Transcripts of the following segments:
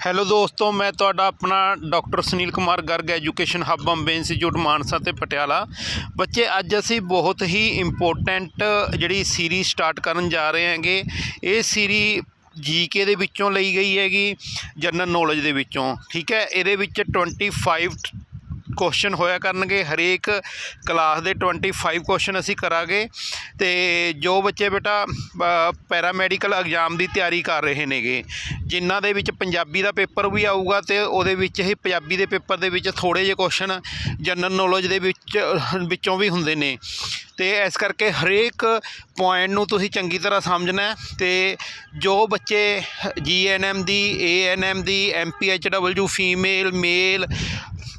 Hello ਦੋਸਤੋ, ਮੈਂ ਤੁਹਾਡਾ ਆਪਣਾ doctor Sunil Kumar Garg education hub Bombay institute Mansa ਤੇ ਪਟਿਆਲਾ। ਬੱਚੇ, ਅੱਜ ਅਸੀਂ ਬਹੁਤ ਹੀ ਇੰਪੋਰਟੈਂਟ ਜਿਹੜੀ ਸੀਰੀਜ਼ ਸਟਾਰਟ ਕਰਨ ਜਾ ਰਹੇ ਹਾਂਗੇ। ਇਹ ਸੀਰੀ ਜੀਕੇ ਦੇ ਵਿੱਚੋਂ ਲਈ ਗਈ ਹੈਗੀ ਜਨਰਲ ਨੌਲੇਜ ਦੇ ਵਿੱਚੋਂ, ਠੀਕ ਹੈ? ਇਹਦੇ ਵਿੱਚ 25 ਕੁਐਸਚਨ ਹੋਇਆ ਕਰਨਗੇ, ਹਰੇਕ ਕਲਾਸ ਦੇ 25 ਕੁਐਸਚਨ ਅਸੀਂ ਕਰਾਂਗੇ ਤੇ ਜੋ ਬੱਚੇ ਬੇਟਾ ਪੈਰਾਮੈਡੀਕਲ ਐਗਜ਼ਾਮ ਦੀ ਤਿਆਰੀ ਕਰ ਰਹੇ ਨੇਗੇ, ਜਿਨ੍ਹਾਂ ਦੇ ਵਿੱਚ ਪੰਜਾਬੀ ਦਾ ਪੇਪਰ ਵੀ ਆਊਗਾ ਤੇ ਉਹਦੇ ਵਿੱਚ ਹੀ ਪੰਜਾਬੀ ਦੇ ਪੇਪਰ ਦੇ ਵਿੱਚ ਥੋੜੇ ਜਿਹੇ ਕੁਐਸਚਨ ਜਨਰਲ ਨੌਲੇਜ ਦੇ ਵਿੱਚ, ਵਿੱਚੋਂ ਵੀ ਹੁੰਦੇ ਨੇ। ਤੇ ਇਸ ਕਰਕੇ ਹਰੇਕ ਪੁਆਇੰਟ ਨੂੰ ਤੁਸੀਂ ਚੰਗੀ ਤਰ੍ਹਾਂ ਸਮਝਣਾ ਹੈ ਤੇ ਜੋ ਬੱਚੇ ਜੀਐਨਐਮ ਦੀ ਏਐਨਐਮ ਦੀ ਐਮਪੀਐਚਡਬਲਯੂ ਫੀਮੇਲ ਮੇਲ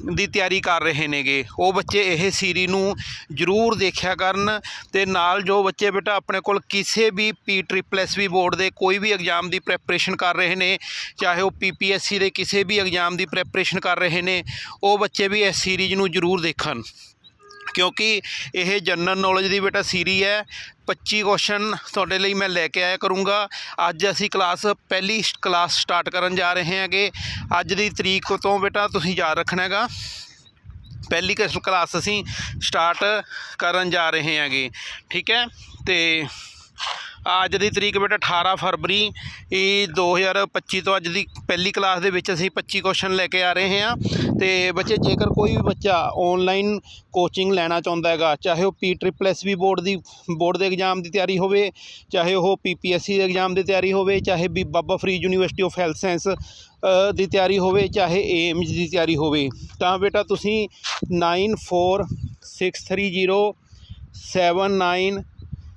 ਦੀ ਤਿਆਰੀ ਕਰ ਰਹੇ ਨੇਗੇ। ਉਹ ਬੱਚੇ ਇਹ ਸੀਰੀ ਨੂੰ ਜ਼ਰੂਰ ਦੇਖਿਆ ਕਰਨ ਤੇ ਨਾਲ ਜੋ ਬੱਚੇ ਬੇਟਾ ਆਪਣੇ ਕੋਲ ਕਿਸੇ ਵੀ P triple S B board ਦੇ ਕੋਈ ਵੀ ਐਗਜ਼ਾਮ ਦੀ ਪ੍ਰੈਪਰੇਸ਼ਨ ਕਰ ਰਹੇ ਨੇ, ਚਾਹੇ ਉਹ ਪੀਪੀਐਸਸੀ ਦੇ ਕਿਸੇ ਵੀ ਐਗਜ਼ਾਮ ਦੀ ਪ੍ਰੈਪਰੇਸ਼ਨ ਕਰ ਰਹੇ ਨੇ, ਉਹ ਬੱਚੇ ਵੀ ਇਸ ਸੀਰੀਜ਼ ਨੂੰ ਜ਼ਰੂਰ ਦੇਖਣ। ਕਿਉਂਕਿ ਇਹ ਜਨਰਲ ਨੌਲੇਜ ਦੀ ਬੇਟਾ ਸੀਰੀ ਹੈ। 25 ਕੁਐਸਚਨ ਤੁਹਾਡੇ ਲਈ ਮੈਂ ਲੈ ਕੇ ਆਇਆ ਕਰੂੰਗਾ। ਅੱਜ ਅਸੀਂ ਕਲਾਸ ਪਹਿਲੀ ਕਲਾਸ ਸਟਾਰਟ ਕਰਨ ਜਾ ਰਹੇ ਹਾਂਗੇ। ਅੱਜ ਦੀ ਤਰੀਕ ਤੋਂ ਬੇਟਾ ਤੁਸੀਂ ਯਾਦ ਰੱਖਣਾ ਹੈਗਾ। ਪਹਿਲੀ ਕਲਾਸ ਅਸੀਂ ਸਟਾਰਟ ਕਰਨ ਜਾ ਰਹੇ ਹਾਂਗੇ। ਠੀਕ ਹੈ? ਤੇ ਅੱਜ ਦੀ ਤਰੀਕ ਬੇਟਾ 18 ਫਰਵਰੀ, ਇਹ 2025 ਤੋਂ ਅੱਜ ਦੀ ਪਹਿਲੀ ਕਲਾਸ ਦੇ ਵਿੱਚ ਅਸੀਂ 25 ਕੁਐਸਚਨ ਲੈ ਕੇ ਆ ਰਹੇ ਹਾਂ। ਤੇ ਬੱਚੇ, ਜੇਕਰ ਕੋਈ ਵੀ ਬੱਚਾ ਆਨਲਾਈਨ ਕੋਚਿੰਗ ਲੈਣਾ ਚਾਹੁੰਦਾ ਹੈਗਾ, ਚਾਹੇ ਉਹ P triple S B board ਦੀ ਬੋਰਡ ਦੇ ਐਗਜ਼ਾਮ ਦੀ ਤਿਆਰੀ ਹੋਵੇ, ਚਾਹੇ ਉਹ ਪੀਪੀਐਸਸੀ ਦੇ ਐਗਜ਼ਾਮ ਦੀ ਤਿਆਰੀ ਹੋਵੇ, ਚਾਹੇ ਵੀ Baba Farid university of health science ਦੀ ਤਿਆਰੀ ਹੋਵੇ, ਚਾਹੇ ਏਮਜ਼ ਦੀ ਤਿਆਰੀ ਹੋਵੇ, ਤਾਂ ਬੇਟਾ ਤੁਸੀਂ 946307 79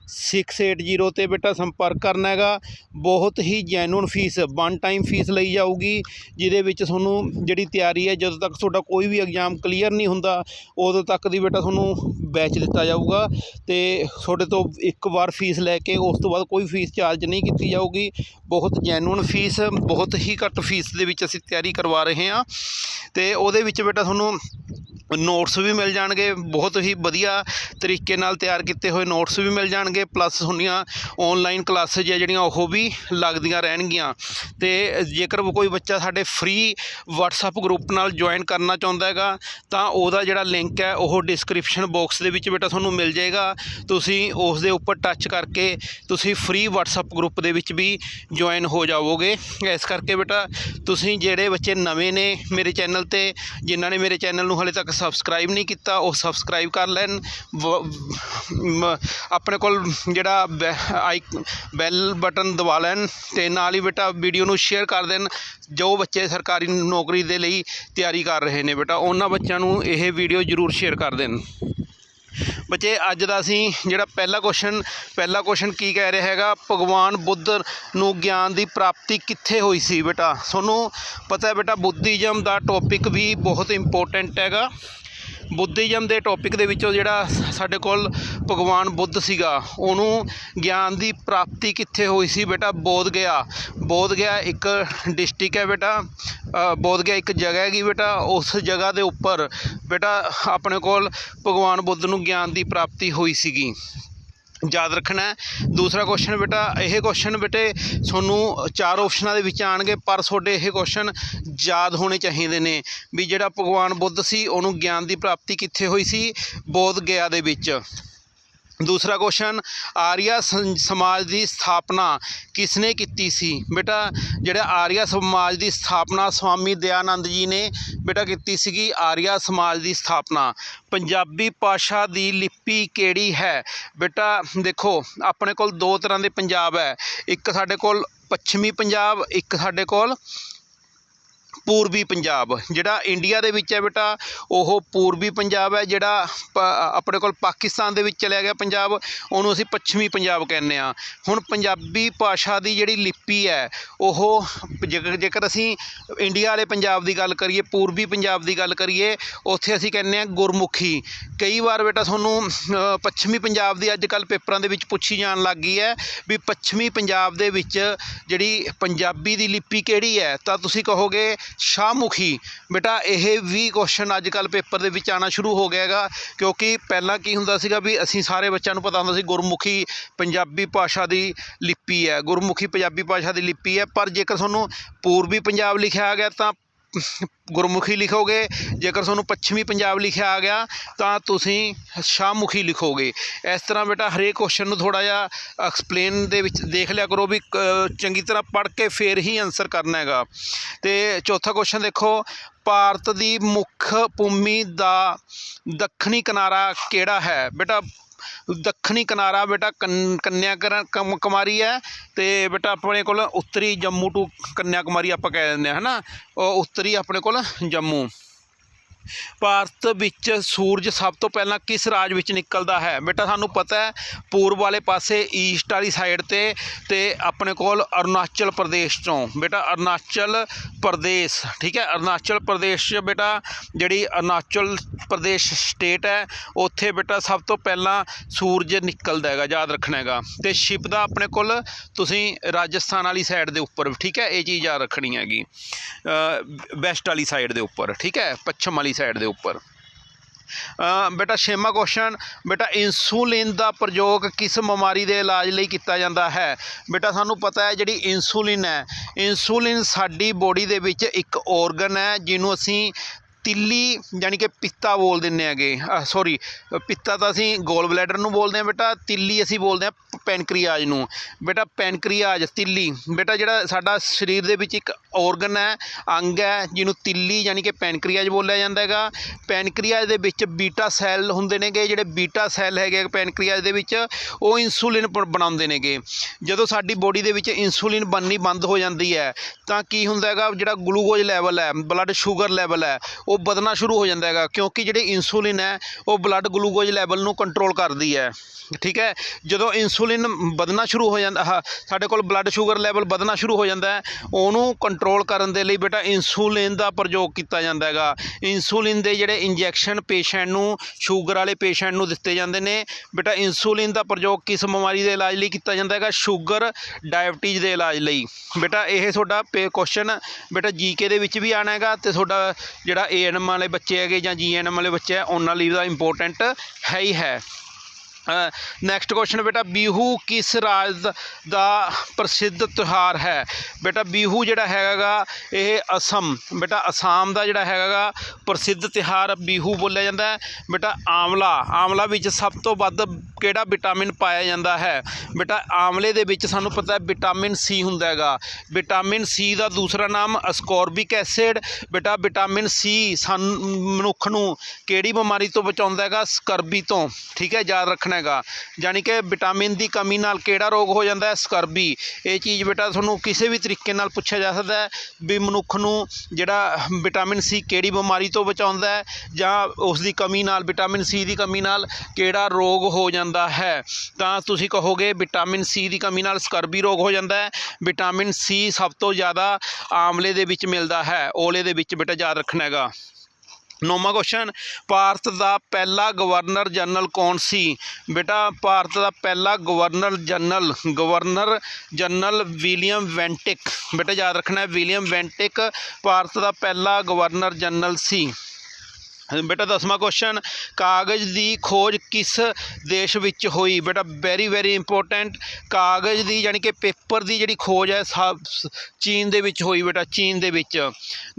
680 ਤੇ ਬੇਟਾ ਸੰਪਰਕ ਕਰਨਾ ਹੈਗਾ। ਬਹੁਤ ਹੀ genuine fees one time fees ਲਈ ਜਾਊਗੀ, ਜਿਹਦੇ ਵਿੱਚ ਤੁਹਾਨੂੰ ਜਿਹੜੀ ਤਿਆਰੀ ਹੈ, ਜਦੋਂ ਤੱਕ ਤੁਹਾਡਾ ਕੋਈ ਵੀ ਐਗਜ਼ਾਮ ਕਲੀਅਰ ਨਹੀਂ ਹੁੰਦਾ, ਉਦੋਂ ਤੱਕ ਦੀ ਬੇਟਾ ਤੁਹਾਨੂੰ ਬੈਚ ਦਿੱਤਾ ਜਾਊਗਾ। ਤੇ ਤੁਹਾਡੇ ਤੋਂ ਇੱਕ ਵਾਰ ਫੀਸ ਲੈ ਕੇ, ਉਸ ਤੋਂ ਬਾਅਦ ਕੋਈ ਫੀਸ ਚਾਰਜ ਨਹੀਂ ਕੀਤੀ ਜਾਊਗੀ। ਬਹੁਤ ਜੈਨੂਨ ਫੀਸ ਬਹੁਤ ਹੀ ਘੱਟ ਫੀਸ ਦੇ ਵਿੱਚ ਅਸੀਂ ਤਿਆਰੀ ਕਰਵਾ ਰਹੇ ਹਾਂ। ਤੇ ਉਹਦੇ ਵਿੱਚ ਬੇਟਾ ਤੁਹਾਨੂੰ ਨੋਟਸ ਵੀ ਮਿਲ ਜਾਣਗੇ, ਬਹੁਤ ਹੀ ਵਧੀਆ ਤਰੀਕੇ ਨਾਲ ਤਿਆਰ ਕੀਤੇ ਹੋਏ ਨੋਟਸ ਵੀ ਮਿਲ ਜਾਣਗੇ ਪਲੱਸ ਹੁੰਦੀਆਂ ਆਨਲਾਈਨ ਕਲਾਸਿਸ ਹੈ ਜਿਹੜੀਆਂ ਉਹ ਵੀ ਲੱਗਦੀਆਂ ਰਹਿਣਗੀਆਂ। ਤੇ ਜੇਕਰ ਕੋਈ ਬੱਚਾ ਸਾਡੇ ਫ੍ਰੀ WhatsApp ਗਰੁੱਪ ਨਾਲ ਜੁਆਇਨ ਕਰਨਾ ਚਾਹੁੰਦਾ ਹੈਗਾ, ਤਾਂ ਉਹਦਾ ਜਿਹੜਾ ਲਿੰਕ ਹੈ, ਉਹ ਡਿਸਕ੍ਰਿਪਸ਼ਨ ਬਾਕਸ ਦੇ ਵਿੱਚ ਬੇਟਾ ਤੁਹਾਨੂੰ ਮਿਲ ਜਾਏਗਾ। ਤੁਸੀਂ ਉਸ ਦੇ ਉੱਪਰ ਟੱਚ ਕਰਕੇ ਤੁਸੀਂ ਫ੍ਰੀ WhatsApp ਗਰੁੱਪ ਦੇ ਵਿੱਚ ਵੀ ਜੁਆਇਨ ਹੋ ਜਾਵੋਗੇ। ਇਸ ਕਰਕੇ ਬੇਟਾ, ਤੁਸੀਂ ਜਿਹੜੇ ਬੱਚੇ ਨਵੇਂ ਨੇ ਮੇਰੇ ਚੈਨਲ ਤੇ, ਜਿਨ੍ਹਾਂ ਨੇ ਮੇਰੇ ਚੈਨਲ ਨੂੰ ਹਲੇ ਤੱਕ ਸਬਸਕ੍ਰਾਈਬ ਨਹੀਂ ਕੀਤਾ, ਉਹ ਸਬਸਕ੍ਰਾਈਬ ਕਰ ਲੈਣ। ਵ- ਆਪਣੇ ਕੋਲ ਜਿਹੜਾ ਬੈ- ਆਈ, ਬੈਲ ਬਟਨ ਦਬਾ ਲੈਣ ਅਤੇ ਨਾਲ ਹੀ ਬੇਟਾ ਵੀਡੀਓ ਨੂੰ ਸ਼ੇਅਰ ਕਰ ਦੇਣ, ਜੋ ਬੱਚੇ ਸਰਕਾਰੀ ਨੌਕਰੀ ਦੇ ਲਈ ਤਿਆਰੀ ਕਰ ਰਹੇ ਨੇ ਬੇਟਾ, ਉਹਨਾਂ ਬੱਚਿਆਂ ਨੂੰ ਇਹ ਵੀਡੀਓ ਜ਼ਰੂਰ ਸ਼ੇਅਰ ਕਰ ਦੇਣ। ਬੱਚੇ, ਅੱਜ ਦਾ ਅਸੀਂ ਜਿਹੜਾ ਪਹਿਲਾ ਕੁਐਸਚਨ ਪਹਿਲਾ ਕੁਐਸਚਨ ਕੀ ਕਹਿ ਰਿਹਾ ਹੈਗਾ? ਭਗਵਾਨ ਬੁੱਧ ਨੂੰ ਗਿਆਨ ਦੀ ਪ੍ਰਾਪਤੀ ਕਿੱਥੇ ਹੋਈ ਸੀ ਬੇਟਾ? ਤੁਹਾਨੂੰ ਪਤਾ ਹੈ ਬੇਟਾ, ਬੁੱਧੀਜ਼ਮ ਦਾ ਟੌਪਿਕ ਵੀ ਬਹੁਤ ਇੰਪੋਰਟੈਂਟ ਹੈਗਾ। ਬੁੱਧੀਜ਼ਮ ਦੇ ਟੌਪਿਕ ਦੇ ਵਿੱਚੋਂ ਜਿਹੜਾ ਸਾਡੇ ਕੋਲ ਭਗਵਾਨ ਬੁੱਧ ਸੀਗਾ, ਉਹਨੂੰ ਗਿਆਨ ਦੀ ਪ੍ਰਾਪਤੀ ਕਿੱਥੇ ਹੋਈ ਸੀ ਬੇਟਾ? ਬੋਧ ਗਿਆ। ਬੋਧ ਗਿਆ ਇੱਕ ਡਿਸਟ੍ਰਿਕਟ ਹੈ ਬੇਟਾ। ਬੋਧ ਗਿਆ ਇੱਕ ਜਗ੍ਹਾ ਹੈਗੀ ਬੇਟਾ, ਉਸ ਜਗ੍ਹਾ ਦੇ ਉੱਪਰ ਬੇਟਾ ਆਪਣੇ ਕੋਲ ਭਗਵਾਨ ਬੁੱਧ ਨੂੰ ਗਿਆਨ ਦੀ ਪ੍ਰਾਪਤੀ ਹੋਈ ਸੀਗੀ। ਯਾਦ ਰੱਖਣਾ ਦੂਸਰਾ ਕੁਐਸਚਨ ਬੇਟਾ, ਇਹ ਕੁਐਸਚਨ ਬੇਟੇ ਤੁਹਾਨੂੰ ਚਾਰ ਆਪਸ਼ਨਾਂ ਦੇ ਵਿੱਚ ਆਣਗੇ ਪਰ ਤੁਹਾਡੇ ਇਹ ਕੁਐਸਚਨ ਯਾਦ ਹੋਣੇ ਚਾਹੀਦੇ ਨੇ ਵੀ ਜਿਹੜਾ ਭਗਵਾਨ ਬੁੱਧ ਸੀ, ਉਹਨੂੰ ਗਿਆਨ ਦੀ ਪ੍ਰਾਪਤੀ ਕਿੱਥੇ ਹੋਈ ਸੀ? ਬੋਧ ਗਿਆ ਦੇ ਵਿੱਚ। ਦੂਸਰਾ ਕੁਐਸਚਨ ਆਰੀਆ ਸੰ- ਸਮਾਜ ਦੀ ਸਥਾਪਨਾ ਕਿਸਨੇ ਕੀਤੀ ਸੀ? ਬੇਟਾ, ਜਿਹੜਾ ਆਰੀਆ ਸਮਾਜ ਦੀ ਸਥਾਪਨਾ ਸਵਾਮੀ ਦਇਆਨੰਦ ਜੀ ਨੇ ਬੇਟਾ ਕੀਤੀ ਸੀਗੀ, ਆਰੀਆ ਸਮਾਜ ਦੀ ਸਥਾਪਨਾ। ਪੰਜਾਬੀ ਭਾਸ਼ਾ ਦੀ ਲਿਪੀ ਕਿਹੜੀ ਹੈ? ਬੇਟਾ, ਦੇਖੋ, ਆਪਣੇ ਕੋਲ ਦੋ ਤਰ੍ਹਾਂ ਦੇ ਪੰਜਾਬ ਹੈ। ਇੱਕ ਸਾਡੇ ਕੋਲ ਪੱਛਮੀ ਪੰਜਾਬ, ਇੱਕ ਸਾਡੇ ਕੋਲ ਪੂਰਬੀ ਪੰਜਾਬ, ਜਿਹੜਾ ਇੰਡੀਆ ਦੇ ਵਿੱਚ ਹੈ ਬੇਟਾ, ਉਹ ਪੂਰਬੀ ਪੰਜਾਬ ਹੈ, ਜਿਹੜਾ ਪ- ਆਪਣੇ ਕੋਲ ਪਾਕਿਸਤਾਨ ਦੇ ਵਿੱਚ ਚਲਿਆ ਗਿਆ ਪੰਜਾਬ, ਉਹਨੂੰ ਅਸੀਂ ਪੱਛਮੀ ਪੰਜਾਬ ਕਹਿੰਦੇ ਹਾਂ। ਹੁਣ ਪੰਜਾਬੀ ਭਾਸ਼ਾ ਦੀ ਜਿਹੜੀ ਲਿਪੀ ਹੈ, ਉਹ ਜੇਕਰ ਜੇਕਰ ਅਸੀਂ ਇੰਡੀਆ ਵਾਲੇ ਪੰਜਾਬ ਦੀ ਗੱਲ ਕਰੀਏ, ਪੂਰਬੀ ਪੰਜਾਬ ਦੀ ਗੱਲ ਕਰੀਏ, ਉੱਥੇ ਅਸੀਂ ਕਹਿੰਦੇ ਹਾਂ ਗੁਰਮੁਖੀ। ਕਈ ਵਾਰ ਬੇਟਾ ਤੁਹਾਨੂੰ ਪੱਛਮੀ ਪੰਜਾਬ ਦੀ ਅੱਜ ਕੱਲ੍ਹ ਪੇਪਰਾਂ ਦੇ ਵਿੱਚ ਪੁੱਛੀ ਜਾਣ ਲੱਗ ਗਈ ਹੈ ਵੀ ਪੱਛਮੀ ਪੰਜਾਬ ਦੇ ਵਿੱਚ ਜਿਹੜੀ ਪੰਜਾਬੀ ਦੀ ਲਿਪੀ ਕਿਹੜੀ ਹੈ, ਤਾਂ ਤੁਸੀਂ ਕਹੋਗੇ ਸ਼ਾਹਮੁਖੀ। ਬੇਟਾ, ਇਹ ਵੀ ਕੁਐਸਚਨ ਅੱਜ ਕੱਲ ਪੇਪਰ ਦੇ ਵਿੱਚ ਆਣਾ ਸ਼ੁਰੂ ਹੋ ਗਿਆ ਹੈਗਾ, ਕਿਉਂਕਿ ਪਹਿਲਾਂ ਕੀ ਹੁੰਦਾ ਸੀਗਾ ਵੀ ਅਸੀਂ ਸਾਰੇ ਬੱਚਿਆਂ ਨੂੰ ਪਤਾ ਹੁੰਦਾ ਸੀ ਗੁਰਮੁਖੀ ਪੰਜਾਬੀ ਭਾਸ਼ਾ ਦੀ ਲਿਪੀ ਹੈ, ਗੁਰਮੁਖੀ ਪੰਜਾਬੀ ਭਾਸ਼ਾ ਦੀ ਲਿਪੀ ਹੈ, ਪਰ ਜੇਕਰ ਤੁਹਾਨੂੰ ਪੂਰਬੀ ਪੰਜਾਬ ਲਿਖਿਆ ਆ ਗਿਆ ਤਾਂ ਗੁਰਮੁਖੀ ਲਿਖੋਗੇ, ਜੇਕਰ ਤੁਹਾਨੂੰ ਪੱਛਮੀ ਪੰਜਾਬ ਲਿਖਿਆ ਆ ਗਿਆ, ਤਾਂ ਤੁਸੀਂ ਸ਼ਾਹਮੁਖੀ ਲਿਖੋਗੇ। ਇਸ ਤਰ੍ਹਾਂ ਬੇਟਾ, ਹਰੇਕ ਕੁਐਸਚਨ ਨੂੰ ਥੋੜਾ ਜਿਹਾ ਐਕਸਪਲੇਨ ਦੇ ਵਿੱਚ ਦੇਖ ਲਿਆ ਕਰੋ ਵੀ ਚੰਗੀ ਤਰ੍ਹਾਂ ਪੜ੍ਹ ਕੇ ਫੇਰ ਹੀ ਆਨਸਰ ਕਰਨਾ ਹੈਗਾ। ਤੇ ਚੌਥਾ ਕੁਐਸਚਨ ਦੇਖੋ, ਭਾਰਤ ਦੀ ਮੁੱਖ ਭੂਮੀ ਦਾ ਦੱਖਣੀ ਕਿਨਾਰਾ ਕਿਹੜਾ ਹੈ? ਬੇਟਾ ਦੱਖਣੀ ਕਿਨਾਰਾ ਬੇਟਾ ਕੰਨਿਆ ਕਮ- ਕੁਮਾਰੀ ਹੈ ਤੇ ਬੇਟਾ ਆਪਣੇ ਕੋਲ ਉੱਤਰੀ ਜੰਮੂ ਟੂ ਕੰਨਿਆ ਕੁਮਾਰੀ ਆਪਾਂ ਕਹਿ ਦਿੰਦੇ ਹਾਂ, ਹਨਾ? ਉਹ ਉੱਤਰੀ ਆਪਣੇ ਕੋਲ ਜੰਮੂ। ਭਾਰਤ ਵਿੱਚ ਸੂਰਜ ਸਭ ਤੋਂ ਪਹਿਲਾਂ ਕਿਸ ਰਾਜ ਵਿੱਚ ਨਿਕਲਦਾ ਹੈ? ਬੇਟਾ, ਸਾਨੂੰ ਪਤਾ ਹੈ, ਪੂਰਬ ਵਾਲੇ ਪਾਸੇ ਈਸਟ ਵਾਲੀ ਸਾਈਡ ਤੇ ਤੇ ਆਪਣੇ ਕੋਲ ਅਰੁਣਾਚਲ ਪ੍ਰਦੇਸ਼ ਤੋਂ ਬੇਟਾ, ਅਰੁਣਾਚਲ ਪ੍ਰਦੇਸ਼, ਠੀਕ ਹੈ? ਅਰੁਣਾਚਲ ਪ੍ਰਦੇਸ਼ 'ਚ ਬੇਟਾ, ਜਿਹੜੀ ਅਰੁਣਾਚਲ ਪ੍ਰਦੇਸ਼ ਸਟੇਟ ਹੈ, ਉੱਥੇ ਬੇਟਾ ਸਭ ਤੋਂ ਪਹਿਲਾਂ ਸੂਰਜ ਨਿਕਲਦਾ ਹੈਗਾ, ਯਾਦ ਰੱਖਣਾ ਹੈਗਾ। ਤੇ ਸ਼ਿਪ ਦਾ ਆਪਣੇ ਕੋਲ ਤੁਸੀਂ ਰਾਜਸਥਾਨ ਵਾਲੀ ਸਾਈਡ ਦੇ ਉੱਪਰ ਠੀਕ ਹੈ? ਇਹ ਚੀਜ਼ ਯਾਦ ਰੱਖਣੀ ਹੈਗੀ। ਵੈਸਟ ਵਾਲੀ ਸਾਈਡ ਦੇ ਉੱਪਰ, ਠੀਕ ਹੈ? ਪੱਛਮ ਵਾਲੀ ਸਾਈਡ ਦੇ ਉੱਪਰ। ਬੇਟਾ ਛੇਵਾਂ ਕੁਐਸਚਨ ਬੇਟਾ ਇਨਸੂਲਿਨ ਦਾ ਪ੍ਰਯੋਗ ਕਿਸ ਬਿਮਾਰੀ ਦੇ ਇਲਾਜ ਲਈ ਕੀਤਾ ਜਾਂਦਾ ਹੈ? ਬੇਟਾ ਸਾਨੂੰ ਪਤਾ ਹੈ ਜਿਹੜੀ ਇਨਸੂਲਿਨ ਹੈ ਇਨਸੂਲਿਨ ਸਾਡੀ ਬੋਡੀ ਦੇ ਵਿੱਚ ਇੱਕ ਆਰਗਨ ਹੈ, ਜਿਹਨੂੰ ਅਸੀਂ ਤਿੱਲੀ ਯਾਨੀ ਕਿ ਪਿੱਤਾ ਬੋਲ ਦਿੰਦੇ ਹੈਗੇ। ਸੌਰੀ ਪਿੱਤਾ ਤਾਂ ਅਸੀਂ ਗੋਲ ਬਲੈਡਰ ਨੂੰ ਬੋਲਦੇ ਹਾਂ ਬੇਟਾ, ਤਿੱਲੀ ਅਸੀਂ ਬੋਲਦੇ ਹਾਂ ਪੈਨਕ੍ਰੀਆਜ ਨੂੰ। ਬੇਟਾ ਪੈਨਕ੍ਰੀਆਜ, ਤਿੱਲੀ। ਬੇਟਾ ਜਿਹੜਾ ਸਾਡਾ ਸਰੀਰ ਦੇ ਵਿੱਚ ਇੱਕ ਆਰਗਨ ਹੈ, ਅੰਗ ਹੈ, ਜਿਹਨੂੰ ਤਿੱਲੀ ਯਾਨੀ ਕਿ ਪੈਨਕ੍ਰੀਆਜ ਬੋਲਿਆ ਜਾਂਦਾ ਹੈਗਾ। ਪੈਨਕ੍ਰੀਆਜ ਦੇ ਵਿੱਚ ਬੀਟਾ ਸੈੱਲ ਹੁੰਦੇ ਨੇਗੇ, ਜਿਹੜੇ ਬੀਟਾ ਸੈੱਲ ਹੈਗੇ ਪੈਨਕ੍ਰੀਆਜ ਦੇ ਵਿੱਚ, ਉਹ ਇਨਸੂਲਿਨ ਬ- ਬਣਾਉਂਦੇ ਨੇਗੇ। ਜਦੋਂ ਸਾਡੀ ਬੋਡੀ ਦੇ ਵਿੱਚ ਇਨਸੂਲਿਨ ਬਣਨੀ ਬੰਦ ਹੋ ਜਾਂਦੀ ਹੈ, ਤਾਂ ਕੀ ਹੁੰਦਾ ਹੈਗਾ, ਜਿਹੜਾ ਗਲੂਕੋਜ਼ ਲੈਵਲ ਹੈ ਬਲੱਡ ਸ਼ੂਗਰ ਲੈਵਲ ਹੈ ਉਹ ਉਹ ਵਧਣਾ ਸ਼ੁਰੂ ਹੋ ਜਾਂਦਾ ਹੈਗਾ, ਕਿਉਂਕਿ ਜਿਹੜੀ ਇਨਸੂਲਿਨ ਹੈ, ਉਹ ਬਲੱਡ ਗਲੂਕੋਜ਼ ਲੈਵਲ ਨੂੰ ਕੰਟਰੋਲ ਕਰਦੀ ਹੈ। ਠੀਕ ਹੈ? ਜਦੋਂ ਇਨਸੂਲਿਨ ਵਧਣਾ ਸ਼ੁਰੂ ਹੋ ਜਾਂਦਾ ਆਹ ਸਾਡੇ ਕੋਲ ਬਲੱਡ ਸ਼ੂਗਰ ਲੈਵਲ ਵਧਣਾ ਸ਼ੁਰੂ ਹੋ ਜਾਂਦਾ ਹੈ, ਉਹਨੂੰ ਕੰਟਰੋਲ ਕਰਨ ਦੇ ਲਈ ਬੇਟਾ ਇਨਸੂਲਿਨ ਦਾ ਪ੍ਰਯੋਗ ਕੀਤਾ ਜਾਂਦਾ ਹੈਗਾ। ਇਨਸੂਲਿਨ ਦੇ ਜਿਹੜੇ ਇੰਜੈਕਸ਼ਨ ਪੇਸ਼ੈਂਟ ਨੂੰ ਸ਼ੂਗਰ ਵਾਲੇ ਪੇਸ਼ੈਂਟ ਨੂੰ ਦਿੱਤੇ ਜਾਂਦੇ ਨੇ। ਬੇਟਾ ਇਨਸੂਲਿਨ ਦਾ ਪ੍ਰਯੋਗ ਕਿਸ ਬਿਮਾਰੀ ਦੇ ਇਲਾਜ ਲਈ ਕੀਤਾ ਜਾਂਦਾ ਹੈਗਾ? ਸ਼ੂਗਰ ਡਾਇਬਟੀਜ਼ ਦੇ ਇਲਾਜ ਲਈ। ਬੇਟਾ ਇਹ ਤੁਹਾਡਾ ਕੁਐਸਚਨ ਬੇਟਾ ਜੀਕੇ ਦੇ ਵਿੱਚ ਵੀ ਆਣਾ ਹੈਗਾ ਤੇ ਤੁਹਾਡਾ ਜਿਹੜਾ ਏਐਨਐਮ ਵਾਲੇ ਬੱਚੇ ਹੈਗੇ ਜਾਂ ਜੀਐਨਐਮ ਵਾਲੇ ਬੱਚੇ ਹੈ ਉਹਨਾਂ ਲਈ ਦਾ ਇੰਪੋਰਟੈਂਟ ਹੈ ਹੀ ਹੈ। ਨੈਕਸਟ ਕੁਐਸਚਨ ਬੇਟਾ, ਬੀਹੂ ਕਿਸ ਰਾਜ ਦਾ- ਪ੍ਰਸਿੱਧ ਤਿਉਹਾਰ ਹੈ? ਬੇਟਾ, ਬੀਹੂ ਜਿਹੜਾ ਹੈਗਾਗਾ, ਇਹ ਅਸਮ। ਬੇਟਾ, ਅਸਾਮ ਦਾ ਜਿਹੜਾ ਹੈਗਾਗਾ ਪ੍ਰਸਿੱਧ ਤਿਉਹਾਰ ਬੀਹੂ ਬੋਲਿਆ ਜਾਂਦਾ ਹੈ। ਬੇਟਾ ਆਮਲਾ ਆਮਲਾ ਵਿੱਚ ਸਭ ਤੋਂ ਵੱਧ ਕਿਹੜਾ ਵਿਟਾਮਿਨ ਪਾਇਆ ਜਾਂਦਾ ਹੈ? ਬੇਟਾ ਆਮਲੇ ਦੇ ਵਿੱਚ ਸਾਨੂੰ ਪਤਾ ਹੈ ਵਿਟਾਮਿਨ ਸੀ ਹੁੰਦਾ ਹੈਗਾ। ਵਿਟਾਮਿਨ ਸੀ ਦਾ ਦੂਸਰਾ ਨਾਮ ਅਸਕੋਰਬਿਕ ਐਸਿਡ ਬੇਟਾ, ਵਿਟਾਮਿਨ ਸੀ ਸਾਨੂੰ, ਮਨੁੱਖ ਨੂੰ ਕਿਹੜੀ ਬਿਮਾਰੀ ਤੋਂ ਬਚਾਉਂਦਾ ਹੈਗਾ? ਸਕਰਬੀ ਤੋਂ, ਠੀਕ ਹੈ, ਯਾਦ ਰੱਖਣਾ ਹੈਗਾ। ਯਾਨੀ ਕਿ ਵਿਟਾਮਿਨ ਦੀ ਕਮੀ ਨਾਲ ਕਿਹੜਾ ਰੋਗ ਹੋ ਜਾਂਦਾ ਹੈ? ਸਕਰਬੀ। ਇਹ ਚੀਜ਼ ਬੇਟਾ, ਤੁਹਾਨੂੰ ਕਿਸੇ ਵੀ ਤਰੀਕੇ ਨਾਲ ਪੁੱਛਿਆ ਜਾ ਸਕਦਾ ਹੈ ਵੀ ਮਨੁੱਖ ਨੂੰ ਜਿਹੜਾ ਵਿਟਾਮਿਨ ਸੀ ਕਿਹੜੀ ਬਿਮਾਰੀ ਤੋਂ ਬਚਾਉਂਦਾ ਹੈ ਜਾਂ ਉਸ ਦੀ ਕਮੀ ਨਾਲ, ਵਿਟਾਮਿਨ ਸੀ ਦੀ ਕਮੀ ਨਾਲ ਕਿਹੜਾ ਰੋਗ ਹੋ ਜਾਂਦਾ ਹੈ। ਤਾਂ ਤੁਸੀਂ ਕਹੋਗੇ ਵਿਟਾਮਿਨ ਸੀ ਦੀ ਕਮੀ ਨਾਲ ਸਕਰਬੀ ਰੋਗ ਹੋ ਜਾਂਦਾ ਹੈ। ਵਿਟਾਮਿਨ ਸੀ ਸਭ ਤੋਂ ਜ਼ਿਆਦਾ ਆਮਲੇ ਦੇ ਵਿੱਚ ਮਿਲਦਾ ਹੈ। ਓਲੇ ਦੇ ਵਿੱਚ ਬੇਟਾ ਯਾਦ ਰੱਖਣਾ ਹੈਗਾ। ਨੌਵਾਂ ਕੁਐਸਚਨ ਭਾਰਤ ਦਾ ਪਹਿਲਾ ਗਵਰਨਰ ਜਨਰਲ ਕੌਣ ਸੀ? ਬੇਟਾ, ਭਾਰਤ ਦਾ ਪਹਿਲਾ governor general governor general William Bentinck ਬੇਟਾ ਯਾਦ ਰੱਖਣਾ ਹੈ ਵਿਲੀਅਮ ਵੈਂਟਿਕ ਭਾਰਤ ਦਾ ਪਹਿਲਾ ਗਵਰਨਰ ਜਨਰਲ ਸੀ। ਬੇਟਾ ਦਸਵਾਂ ਕੁਐਸਚਨ ਕਾਗਜ਼ ਦੀ ਖੋਜ ਕਿਸ ਦੇਸ਼ ਵਿੱਚ ਹੋਈ? ਬੇਟਾ ਵੈਰੀ ਵੈਰੀ ਇੰਪੋਰਟੈਂਟ ਕਾਗਜ਼ ਦੀ ਯਾਨੀ ਕਿ ਪੇਪਰ ਦੀ ਜਿਹੜੀ ਖੋਜ ਹੈ, ਸਭ ਚੀਨ ਦੇ ਵਿੱਚ ਹੋਈ ਬੇਟਾ, ਚੀਨ ਦੇ ਵਿੱਚ।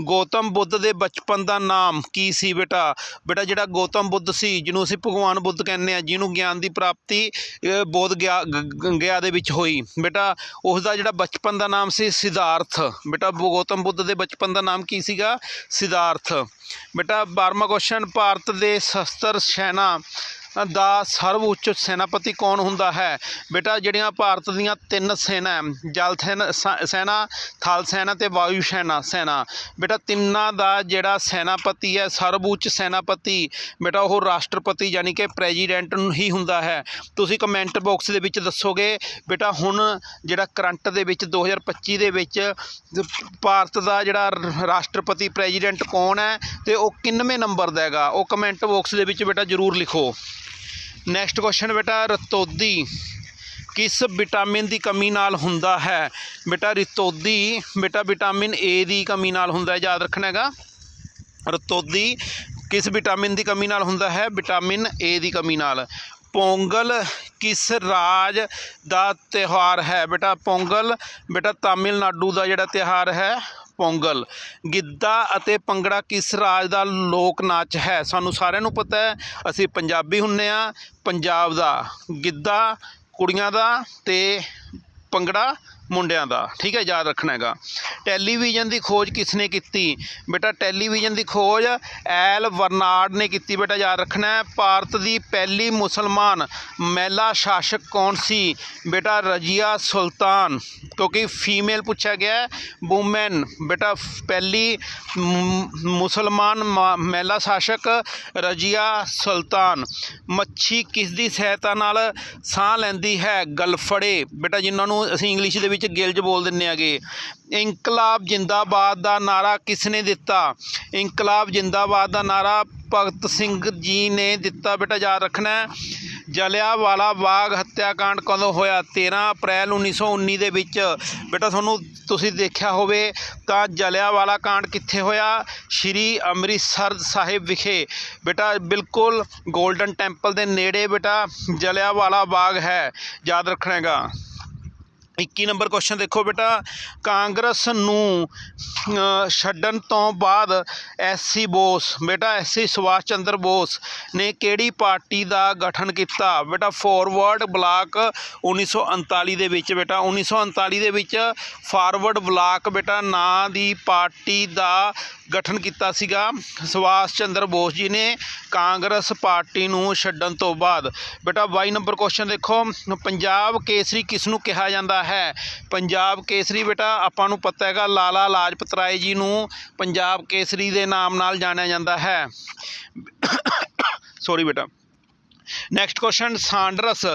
ਗੌਤਮ ਬੁੱਧ ਦੇ ਬਚਪਨ ਦਾ ਨਾਮ ਕੀ ਸੀ ਬੇਟਾ? ਬੇਟਾ, ਜਿਹੜਾ ਗੌਤਮ ਬੁੱਧ ਸੀ, ਜਿਹਨੂੰ ਅਸੀਂ ਭਗਵਾਨ ਬੁੱਧ ਕਹਿੰਦੇ ਆ ਜਿਹਨੂੰ ਗਿਆਨ ਦੀ ਪ੍ਰਾਪਤੀ ਬੋਧ ਗਿਆ ਗਿਆ ਦੇ ਵਿੱਚ ਹੋਈ। ਬੇਟਾ ਉਸ ਦਾ ਜਿਹੜਾ ਬਚਪਨ ਦਾ ਨਾਮ ਸੀ ਸਿਧਾਰਥ। ਬੇਟਾ, ਗੌਤਮ ਬੁੱਧ ਦੇ ਬਚਪਨ ਦਾ ਨਾਮ ਕੀ ਸੀਗਾ? ਸਿਧਾਰਥ। ਬੇਟਾ 12ਵਾਂ ਕੁਐਸਚਨ ਭਾਰਤ ਦੇ ਸ਼ਸਤਰ ਸੈਨਾ ਦਾ ਸਰਵ ਉੱਚ ਸੈਨਾਪਤੀ ਕੌਣ ਹੁੰਦਾ ਹੈ? ਬੇਟਾ, ਜਿਹੜੀਆਂ ਭਾਰਤ ਦੀਆਂ ਤਿੰਨ ਸੈਨਾ ਜਲ ਸੈਨਾ, ਸ- ਸੈਨਾ, ਥਲ ਸੈਨਾ ਤੇ ਵਾਯੂ ਸੈਨਾ ਸੈਨਾ। ਬੇਟਾ, ਤਿੰਨਾਂ ਦਾ ਜਿਹੜਾ ਸੈਨਾਪਤੀ ਹੈ ਸਰਵਉੱਚ ਸੈਨਾਪਤੀ, ਬੇਟਾ, ਉਹ ਰਾਸ਼ਟਰਪਤੀ ਯਾਨੀ ਕਿ ਪ੍ਰੈਜ਼ੀਡੈਂਟ ਹੀ ਹੁੰਦਾ ਹੈ। ਤੁਸੀਂ ਕਮੈਂਟ ਬਾਕਸ ਦੇ ਵਿੱਚ ਦੱਸੋਗੇ, ਬੇਟਾ, ਹੁਣ ਜਿਹੜਾ ਕਰੰਟ ਦੇ ਵਿੱਚ 2025 ਦੇ ਵਿੱਚ ਭਾਰਤ ਦਾ ਜਿਹੜਾ ਰਾਸ਼ਟਰਪਤੀ ਪ੍ਰੈਜ਼ੀਡੈਂਟ ਕੌਣ ਹੈ ਤੇ ਉਹ ਕਿੰਨਵੇਂ ਨੰਬਰ ਦਾ ਹੈਗਾ? ਉਹ ਕਮੈਂਟ ਬਾਕਸ ਦੇ ਵਿੱਚ ਬੇਟਾ ਜ਼ਰੂਰ ਲਿਖੋ। ਨੈਕਸਟ ਕੁਐਸਚਨ ਬੇਟਾ, ਰਤੌਦੀ ਕਿਸ ਵਿਟਾਮਿਨ ਦੀ ਕਮੀ ਨਾਲ ਹੁੰਦਾ ਹੈ? ਬੇਟਾ, ਰਤੌਦੀ, ਬੇਟਾ ਵਿਟਾਮਿਨ ਏ ਦੀ ਕਮੀ ਨਾਲ ਹੁੰਦਾ ਹੈ, ਯਾਦ ਰੱਖਣਾ ਹੈਗਾ। ਰਤੌਦੀ ਕਿਸ ਵਿਟਾਮਿਨ ਦੀ ਕਮੀ ਨਾਲ ਹੁੰਦਾ ਹੈ? ਵਿਟਾਮਿਨ ਏ ਦੀ ਕਮੀ ਨਾਲ। ਪੋਂਗਲ ਕਿਸ ਰਾਜ ਦਾ ਤਿਉਹਾਰ ਹੈ? ਬੇਟਾ, ਪੋਂਗਲ, ਬੇਟਾ, ਤਾਮਿਲਨਾਡੂ ਦਾ ਜਿਹੜਾ ਤਿਉਹਾਰ ਹੈ ਪੋਂਗਲ, ਗਿੱਧਾ ਅਤੇ ਭੰਗੜਾ ਕਿਸ ਰਾਜ ਦਾ ਲੋਕ ਨਾਚ ਹੈ? ਸਾਨੂੰ ਸਾਰਿਆਂ ਨੂੰ ਪਤਾ ਹੈ, ਅਸੀਂ ਪੰਜਾਬੀ ਹੁੰਨੇ ਆ, ਪੰਜਾਬ ਦਾ ਗਿੱਧਾ ਕੁੜੀਆਂ ਦਾ ਤੇ ਭੰਗੜਾ ਮੁੰਡਿਆਂ ਦਾ, ਠੀਕ ਹੈ, ਯਾਦ ਰੱਖਣਾ ਹੈਗਾ। ਟੈਲੀਵਿਜ਼ਨ ਦੀ ਖੋਜ ਕਿਸ ਨੇ ਕੀਤੀ? ਬੇਟਾ, ਟੈਲੀਵਿਜ਼ਨ ਦੀ ਖੋਜ ਐਲ ਵਰਨਾਰਡ ਨੇ ਕੀਤੀ, ਬੇਟਾ, ਯਾਦ ਰੱਖਣਾ ਹੈ। ਭਾਰਤ ਦੀ ਪਹਿਲੀ ਮੁਸਲਮਾਨ ਮਹਿਲਾ ਸ਼ਾਸਕ ਕੌਣ ਸੀ? ਬੇਟਾ, ਰਜੀਆ ਸੁਲਤਾਨ ਕਿਉਂਕਿ ਫੀਮੇਲ ਪੁੱਛਿਆ ਗਿਆ ਵੂਮੈਨ, ਬੇਟਾ, ਪਹਿਲੀ ਮੁਸਲਮਾਨ ਮਾ- ਮਹਿਲਾ ਸ਼ਾਸਕ ਰਜੀਆ ਸੁਲਤਾਨ। ਮੱਛੀ ਕਿਸ ਦੀ ਸਹਾਇਤਾ ਨਾਲ ਸਾਹ ਲੈਂਦੀ ਹੈ? ਗਲਫੜੇ, ਬੇਟਾ, ਜਿਨ੍ਹਾਂ ਨੂੰ ਅਸੀਂ ਇੰਗਲਿਸ਼ ਦੇ ਵਿੱਚ ਗਿਲਜ ਬੋਲ ਦਿੰਨੇ ਆਗੇ। ਇਨਕਲਾਬ ਜਿੰਦਾਬਾਦ ਦਾ ਨਾਰਾ ਕਿਸ ਨੇ ਦਿੱਤਾ? ਇਨਕਲਾਬ ਜਿੰਦਾਬਾਦ ਦਾ ਨਾਰਾ ਭਗਤ ਸਿੰਘ ਜੀ ਨੇ ਦਿੱਤਾ। ਬੇਟਾ ਯਾਦ ਰੱਖਣਾ ਹੈ, ਜਲਿਆਂਵਾਲਾ ਬਾਗ ਹੱਤਿਆਕਾਂਡ ਕਦੋਂ ਹੋਇਆ? 13 ਅਪ੍ਰੈਲ 1919 ਦੇ ਵਿੱਚ। ਬੇਟਾ ਤੁਹਾਨੂੰ ਤੁਸੀਂ ਦੇਖਿਆ ਹੋਵੇ ਤਾਂ ਜਲਿਆਂਵਾਲਾ ਕਾਂਡ ਕਿੱਥੇ ਹੋਇਆ? ਸ਼੍ਰੀ ਅੰਮ੍ਰਿਤਸਰ ਸਾਹਿਬ ਵਿਖੇ। ਬੇਟਾ ਬਿਲਕੁਲ 골ਡਨ ਟੈਂਪਲ ਦੇ ਨੇੜੇ ਬੇਟਾ ਜਲਿਆਂਵਾਲਾ ਬਾਗ ਹੈ। ਯਾਦ ਰੱਖਣਾ ਹੈਗਾ। 21 ਨੰਬਰ ਕੁਐਸਚਨ ਦੇਖੋ ਬੇਟਾ, ਕਾਂਗਰਸ ਨੂੰ ਛੱਡਣ ਤੋਂ ਬਾਅਦ ਐਸਸੀ ਬੋਸ, ਬੇਟਾ ਐਸਸੀ ਸੁਭਾਸ਼ ਚੰਦਰ ਬੋਸ ਨੇ ਕਿਹੜੀ ਪਾਰਟੀ ਦਾ ਗਠਨ ਕੀਤਾ? ਬੇਟਾ ਫਾਰਵਰਡ ਬਲਾਕ 1939 ਦੇ ਵਿੱਚ ਬੇਟਾ 1939 ਦੇ ਵਿੱਚ ਫਾਰਵਰਡ ਬਲਾਕ ਬੇਟਾ ਨਾਂ ਦੀ ਪਾਰਟੀ ਦਾ ਗਠਨ ਕੀਤਾ ਸੀਗਾ। ਸੁਭਾਸ਼ ਚੰਦਰ ਬੋਸ ਜੀ ਨੇ ਕਾਂਗਰਸ ਪਾਰਟੀ ਨੂੰ ਛੱਡਣ ਤੋਂ ਬਾਅਦ। ਬੇਟਾ 22 ਨੰਬਰ ਕੁਐਸਚਨ ਦੇਖੋ। ਪੰਜਾਬ ਕੇਸਰੀ ਕਿਸ ਨੂੰ ਕਿਹਾ ਜਾਂਦਾ ਹੈ? ਪੰਜਾਬ ਕੇਸਰੀ ਬੇਟਾ, ਆਪਾਂ ਨੂੰ ਪਤਾ ਹੈਗਾ, ਲਾਲਾ ਲਾਜਪਤ ਰਾਏ ਜੀ ਨੂੰ ਪੰਜਾਬ ਕੇਸਰੀ ਦੇ ਨਾਮ ਨਾਲ ਜਾਣਿਆ ਜਾਂਦਾ ਹੈ। ਸੌਰੀ ਬੇਟਾ। ਨੈਕਸਟ ਕੁਐਸਚਨ ਸਾਂਡਰਸ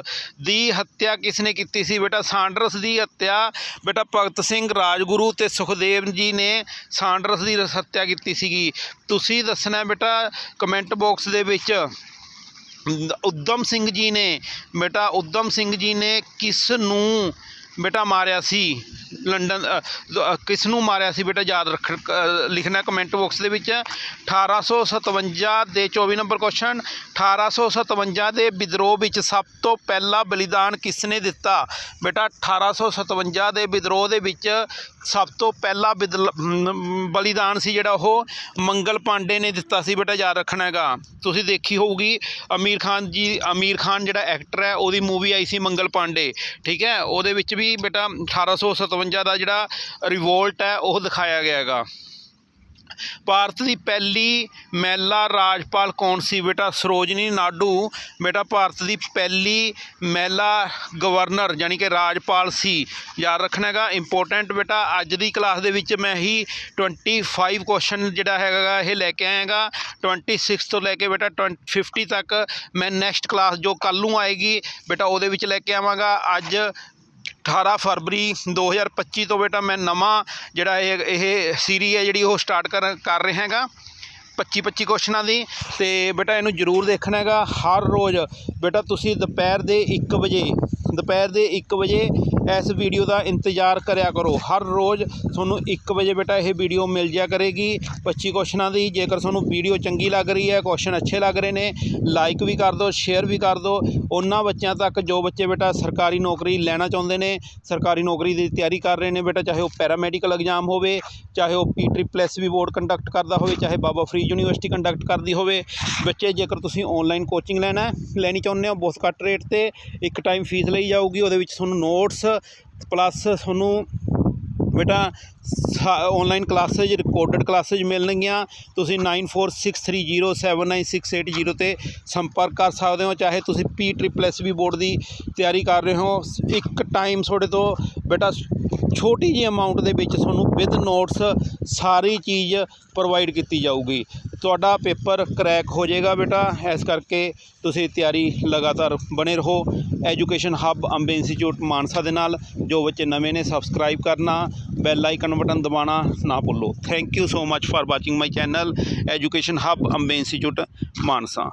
ਦੀ ਹੱਤਿਆ ਕਿਸ ਨੇ ਕੀਤੀ ਸੀ? ਬੇਟਾ ਸਾਂਡਰਸ ਦੀ ਹੱਤਿਆ, ਬੇਟਾ ਭਗਤ ਸਿੰਘ ਰਾਜਗੁਰੂ ਤੇ ਸੁਖਦੇਵ ਜੀ ਨੇ ਸਾਂਡਰਸ ਦੀ ਹੱਤਿਆ ਕੀਤੀ ਸੀਗੀ। ਤੁਸੀਂ ਦੱਸਣਾ ਬੇਟਾ ਕਮੈਂਟ ਬਾਕਸ ਦੇ ਵਿੱਚ ਉਦਮ ਸਿੰਘ ਜੀ ਨੇ, ਬੇਟਾ, ਉਦਮ ਸਿੰਘ ਜੀ ਨੇ ਕਿਸ ਨੂੰ ਬੇਟਾ ਮਾਰਿਆ ਸੀ ਲੰਡਨ ਅ, ਕਿਸ ਨੂੰ ਮਾਰਿਆ ਸੀ ਬੇਟਾ ਯਾਦ ਰੱਖ ਲਿਖਣਾ ਕਮੈਂਟ ਬਾਕਸ ਦੇ ਵਿੱਚ 1857 ਦੇ 24 ਨੰਬਰ ਕੁਐਸਚਨ 1857 ਦੇ ਵਿਦਰੋਹ ਵਿੱਚ ਸਭ ਤੋਂ ਪਹਿਲਾ ਬਲੀਦਾਨ ਕਿਸ ਨੇ ਦਿੱਤਾ? ਬੇਟਾ 1857 ਦੇ ਵਿਦਰੋਹ ਦੇ ਵਿੱਚ ਸਭ ਤੋਂ ਪਹਿਲਾ ਬਿਦਲ- ਬਲੀਦਾਨ ਸੀ ਜਿਹੜਾ ਉਹ ਮੰਗਲ ਪਾਂਡੇ ਨੇ ਦਿੱਤਾ ਸੀ ਬੇਟਾ, ਯਾਦ ਰੱਖਣਾ ਹੈਗਾ। ਤੁਸੀਂ ਦੇਖੀ ਹੋਊਗੀ, ਅਮੀਰ ਖਾਨ ਜੀ, ਅਮੀਰ ਖਾਨ ਜਿਹੜਾ ਐਕਟਰ ਹੈ, ਉਹਦੀ ਮੂਵੀ ਆਈ ਸੀ ਮੰਗਲ ਪਾਂਡੇ, ਠੀਕ ਹੈ? ਉਹਦੇ ਵਿੱਚ ਵੀ ਬੇਟਾ 1857 ਦਾ ਜਿਹੜਾ ਰਿਵੋਲਟ ਹੈ, ਉਹ ਦਿਖਾਇਆ ਗਿਆ ਹੈਗਾ। ਭਾਰਤ ਦੀ ਪਹਿਲੀ ਮਹਿਲਾ ਰਾਜਪਾਲ ਕੌਣ ਸੀ? ਬੇਟਾ ਸਰੋਜਨੀ ਨਾਡੂ, ਬੇਟਾ ਭਾਰਤ ਦੀ ਪਹਿਲੀ ਮਹਿਲਾ ਗਵਰਨਰ ਯਾਨੀ ਕਿ ਰਾਜਪਾਲ ਸੀ। ਯਾਦ ਰੱਖਣਾ ਹੈਗਾ ਇੰਪੋਰਟੈਂਟ ਬੇਟਾ, ਅੱਜ ਦੀ ਕਲਾਸ ਦੇ ਵਿੱਚ ਮੈਂ ਹੀ 25 ਕੁਐਸਚਨ ਜਿਹੜਾ ਹੈਗਾ ਇਹ ਲੈ ਕੇ ਆਏਗਾ 26 ਤੋਂ ਲੈ ਕੇ ਬੇਟਾ 20 50 ਤੱਕ ਮੈਂ ਨੈਕਸਟ ਕਲਾਸ ਜੋ ਕੱਲ੍ਹ ਨੂੰ ਆਏਗੀ, ਬੇਟਾ ਉਹਦੇ ਵਿੱਚ ਲੈ ਕੇ ਆਵਾਂਗਾ। ਅੱਜ 18 ਫਰਵਰੀ 2025 ਤੋਂ ਬੇਟਾ ਮੈਂ ਨਵਾਂ ਜਿਹੜਾ ਇਹ ਇਹ ਸੀਰੀ ਹੈ ਜਿਹੜੀ ਉਹ ਸਟਾਰਟ ਕਰ ਕਰ ਰਿਹਾ ਹੈਗਾ। 25 25 ਕੁਐਸਚਨਾਂ ਦੀ। ਤੇ ਬੇਟਾ ਇਹਨੂੰ ਜ਼ਰੂਰ ਦੇਖਣਾ ਹੈਗਾ ਹਰ ਰੋਜ਼। ਬੇਟਾ ਤੁਸੀਂ ਦੁਪਹਿਰ ਦੇ 1 ਵਜੇ, ਦੁਪਹਿਰ ਦੇ 1 ਵਜੇ ਇਸ ਵੀਡੀਓ ਦਾ ਇੰਤਜ਼ਾਰ ਕਰਿਆ ਕਰੋ। ਹਰ ਰੋਜ਼ ਤੁਹਾਨੂੰ 1 ਵਜੇ ਬੇਟਾ ਇਹ ਵੀਡੀਓ ਮਿਲ ਜਾ ਕਰੇਗੀ। 25 ਕੁਐਸਚਨਾਂ ਦੀ, ਜੇਕਰ ਤੁਹਾਨੂੰ ਵੀਡੀਓ ਚੰਗੀ ਲੱਗ ਰਹੀ ਹੈ, ਕੁਐਸਚਨ ਅੱਛੇ ਲੱਗ ਰਹੇ ਨੇ, ਲਾਈਕ ਵੀ ਕਰ ਦਿਓ, ਸ਼ੇਅਰ ਵੀ ਕਰ ਦਿਓ। ਉਹਨਾਂ ਬੱਚਿਆਂ ਤੱਕ ਜੋ ਬੱਚੇ ਬੇਟਾ ਸਰਕਾਰੀ ਨੌਕਰੀ ਲੈਣਾ ਚਾਹੁੰਦੇ ਨੇ, ਸਰਕਾਰੀ ਨੌਕਰੀ ਦੀ ਤਿਆਰੀ ਕਰ ਰਹੇ ਨੇ ਬੇਟਾ, ਚਾਹੇ ਉਹ ਪੈਰਾਮੈਡੀਕਲ ਐਗਜ਼ਾਮ ਹੋਵੇ, ਚਾਹੇ ਉਹ P triple S B board conduct ਕਰਦਾ ਹੋਵੇ, ਚਾਹੇ ਬਾਬਾ ਫਰੀਦ ਯੂਨੀਵਰਸਿਟੀ ਕੰਡਕਟ ਕਰਦੀ ਹੋਵੇ। ਬੱਚੇ, ਜੇਕਰ ਤੁਸੀਂ ਆਨਲਾਈਨ ਕੋਚਿੰਗ ਲੈਣਾ, ਲੈਣੀ ਚਾਹੁੰਦੇ ਹੋ, ਬਹੁਤ ਘੱਟ ਰੇਟ ਤੇ, ਇੱਕ ਟਾਈਮ ਫੀਸ ਲਈ ਜਾਊਗੀ, ਉਹਦੇ ਵਿੱਚ ਤੁਹਾਨੂੰ ਨੋਟਸ ਪਲੱਸ ਤੁਹਾਨੂੰ ਬੇਟਾ ਆਨਲਾਈਨ ਕਲਾਸਿਸ ਰਿਕਾਰਡਡ ਕਲਾਸਿਸ ਮਿਲਣਗੀਆਂ। ਤੁਸੀਂ 9463079680 ਤੇ ਸੰਪਰਕ ਕਰ ਸਕਦੇ ਹੋ, ਚਾਹੇ ਤੁਸੀਂ P triple S B board ਦੀ ਤਿਆਰੀ ਕਰ ਰਹੇ ਹੋ। ਇੱਕ ਟਾਈਮ ਤੁਹਾਡੇ ਤੋਂ ਬੇਟਾ, ਛੋਟੀ ਜਿਹੀ ਅਮਾਉਂਟ ਦੇ ਵਿੱਚ ਤੁਹਾਨੂੰ ਵਿਦ ਨੋਟਸ ਸਾਰੀ ਚੀਜ਼ ਪ੍ਰੋਵਾਈਡ ਕੀਤੀ ਜਾਊਗੀ। ਤੁਹਾਡਾ ਪੇਪਰ ਕਰੈਕ ਹੋ ਜਾਏਗਾ ਬੇਟਾ। ਇਸ ਕਰਕੇ ਤੁਸੀਂ ਤਿਆਰੀ ਲਗਾਤਾਰ ਬਣੇ ਰਹੋ। Education hub Ambe institute Mansa ਦੇ ਨਾਲ, ਜੋ ਬੱਚੇ ਨਵੇਂ ਨੇ, ਸਬਸਕ੍ਰਾਈਬ ਕਰਨਾ, ਬੈਲ ਆਈਕਨ ਬਟਨ ਦਬਾਉਣਾ ਨਾ ਭੁੱਲੋ। Thank you so much for watching my channel education hub Ambe institute Mansa